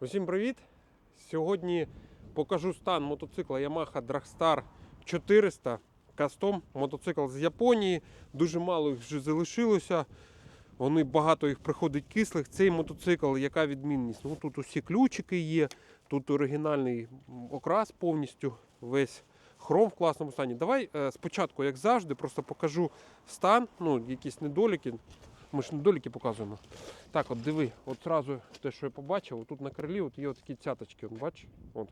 Усім привіт! Сьогодні покажу стан мотоцикла Yamaha Dragstar 400 Custom. Мотоцикл з Японії. Дуже мало їх вже залишилося. Вони багато їх приходить кислих. Цей мотоцикл, яка відмінність? Ну, тут усі ключики є, тут оригінальний окрас повністю весь. Хром в класному стані. Давай е, спочатку, як завжди, просто покажу стан, ну, якісь недоліки. Ми ж недоліки показуємо. Так, от диви, от одразу те, що я побачив, тут на крилі от є такі цяточки, от? От.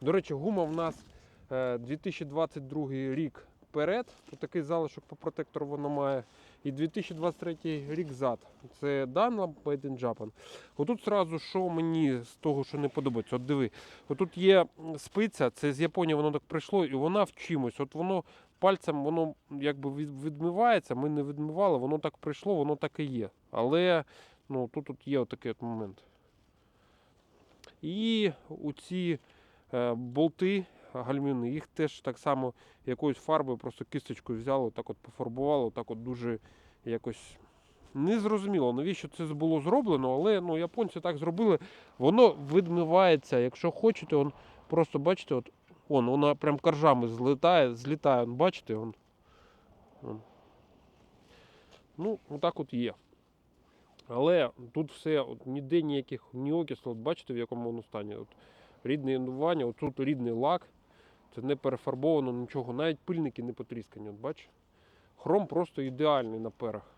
До речі, гума в нас е, 2022 рік вперед, тут такий залишок по протектору воно має. І 2023 рік зад. Це Dunlop Made in Japan. Отут зразу, що мені з того, що не подобається. От диви, отут є спиця, це з Японії воно так прийшло, і вона в чимось. От воно пальцем воно якби відмивається, ми не відмивали, воно так прийшло, воно так і є. Але ну, тут, тут є отакий от момент. І у ці е, болти гальмівні, їх теж так само якоюсь фарбою, просто кисточкою взяли, так от пофарбували, так от дуже якось. Незрозуміло, навіщо це було зроблено, але ну, японці так зробили. Воно відмивається. Якщо хочете, он просто бачите, от Вон, вона прям коржами злітає, злітає, бачите? Вон. Вон. Ну, отак от є. Але тут все, от, ніде ніяких ні окислів, от бачите, в якому воно стані. От, рідне інування, от тут рідний лак, це не перефарбовано нічого, навіть пильники не потріскані. От бачиш? Хром просто ідеальний на перах.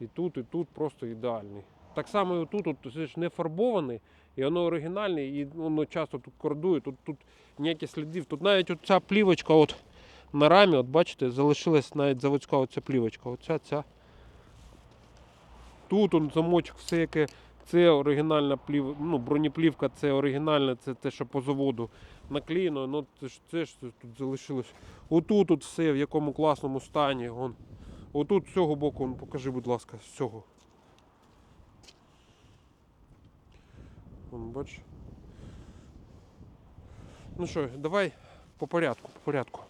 І тут, і тут просто ідеальний. Так само і отут, от, це ж не фарбований, і воно оригінальне, і воно часто тут кордує, тут, тут ніяких слідів. Тут навіть оця плівочка от на рамі, от бачите, залишилась навіть заводська оця плівочка. Оця ця. Тут он замочок, все яке. Це оригінальна плів, ну, бронеплівка, це оригінальна, це те, що по заводу наклеєно, ну це ж це ж тут залишилось. Отут от все в якому класному стані. Вон. Отут з цього боку, вон, покажи, будь ласка, з цього. Бачиш? Ну що, давай по порядку, по порядку.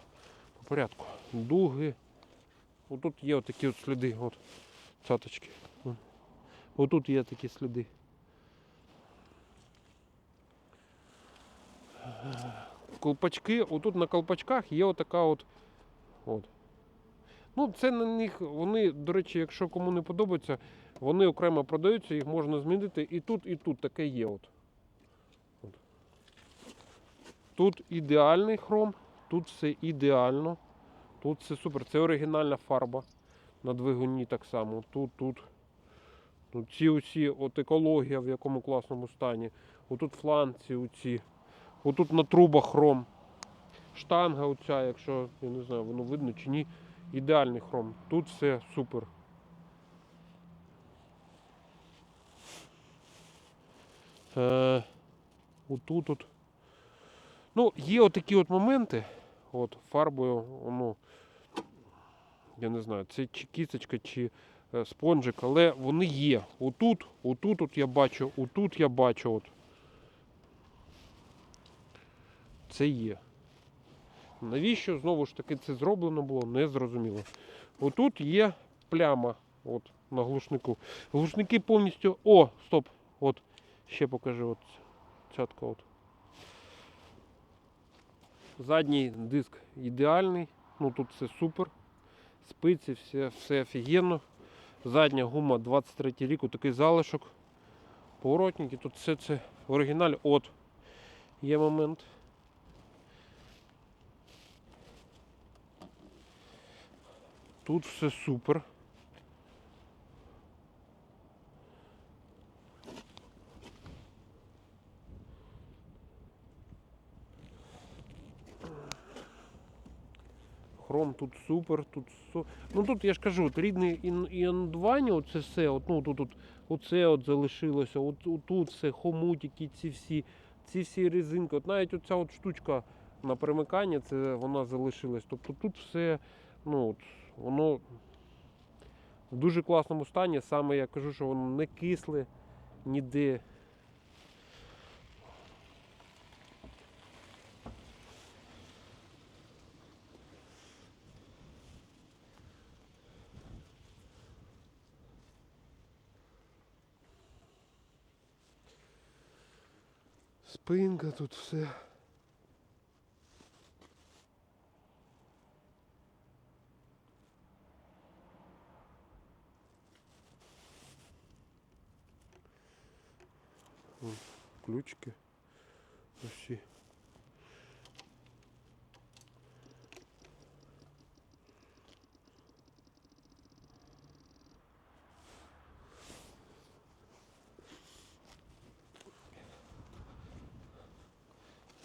По порядку. Дуги. Отут є отакі от сліди, от цяточки. Отут є такі сліди. Колпачки, отут на колпачках є отака от. от. Ну, це на них, вони, до речі, якщо кому не подобається, вони окремо продаються, їх можна змінити. І тут, і тут таке є. От. Тут ідеальний хром, тут все ідеально. Тут все супер. Це оригінальна фарба на двигуні так само. Тут, тут. Тут ці усі, от екологія в якому класному стані. Отут фланці оці. Отут на трубах хром. Штанга оця, якщо, я не знаю, воно видно чи ні. Ідеальний хром. Тут все супер. Е, отут от. Ну, є отакі от моменти. От, фарбою, ну, я не знаю, це чи кісточка, чи е, спонжик, але вони є. Отут, отут от я бачу, отут я бачу. От. Це є. Навіщо знову ж таки це зроблено було, не зрозуміло. Отут є пляма от, на глушнику. Глушники повністю. О, стоп! От, ще покажи от цятка. От. Задній диск ідеальний, ну тут все супер. Спиці, все, все офігенно. Задня гума 23 рік, такий залишок. Поворотники, тут все це в оригіналі. От, є момент. Тут все супер. Хром тут супер, тут су... Ну тут я ж кажу, от рідне ін- іонування, оце все, от, ну тут, тут оце от залишилося, от, тут все, хомутики, ці всі, ці всі резинки. От навіть оця от штучка на перемикання, це вона залишилась. Тобто тут все, ну от, воно в дуже класному стані. Саме я кажу, що воно не кисле ніде. Спинка тут все. Ключики. Усі.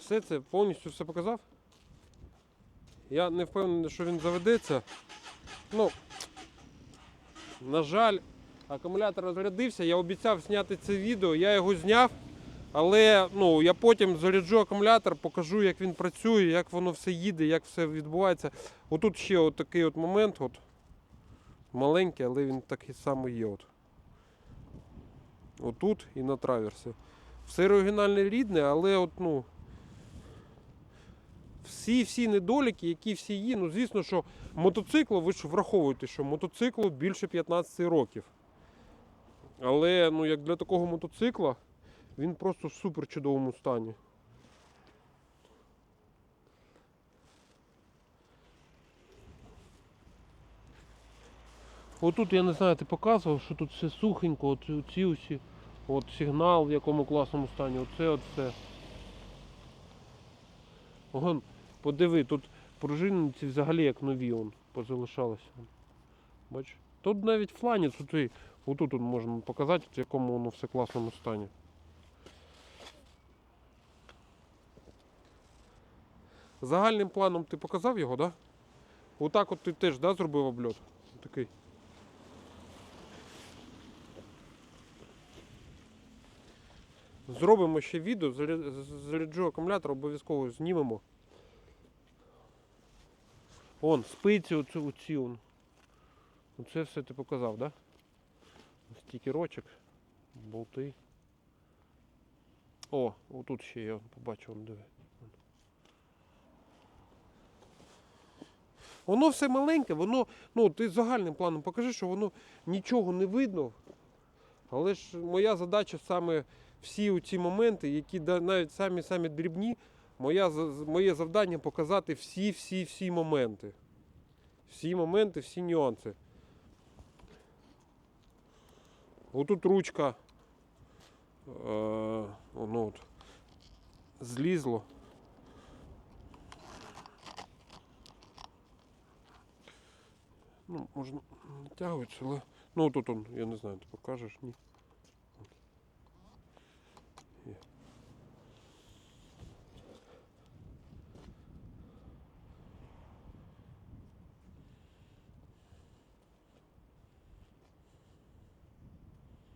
Все це повністю все показав. Я не впевнений, що він заведеться. Ну, на жаль, акумулятор розрядився. Я обіцяв зняти це відео, я його зняв. Але ну, я потім заряджу акумулятор, покажу, як він працює, як воно все їде, як все відбувається. Отут ще от такий от момент, от, маленький, але він такий самий є. От. Отут і на траверсі. Все оригінальне рідне, але от, ну, всі всі недоліки, які всі є, ну звісно, що мотоциклу, ви ж враховуєте, що мотоциклу більше 15 років. Але ну, як для такого мотоцикла, він просто в супер чудовому стані. Отут я не знаю, ти показував, що тут все сухенько, от ці усі, от сигнал в якому класному стані, оце все. Вон, подиви, тут пружинниці взагалі як нові он, позалишалися. Бач? Тут навіть фланець, отут, отут от можна показати, в якому воно все класному стані. Загальним планом ти показав його, так? Да? Отак от ти теж да, зробив обльот. Такий. Зробимо ще відео, заряджу акумулятор, обов'язково знімемо. Вон, спиці оцю, оці. он. Оце все ти показав? Да? Стікерочок, болти. О, отут ще я побачив, он, диви. Воно все маленьке, воно, ну, ти загальним планом покажи, що воно нічого не видно. Але ж моя задача саме всі ці моменти, які навіть самі самі дрібні, моя, моє завдання показати всі-всі-всі моменти. Всі моменти, всі нюанси. Отут ручка. Е, воно от, злізло. Ну, можна натягується, але. Ну тут он, я не знаю, ти покажеш, ні.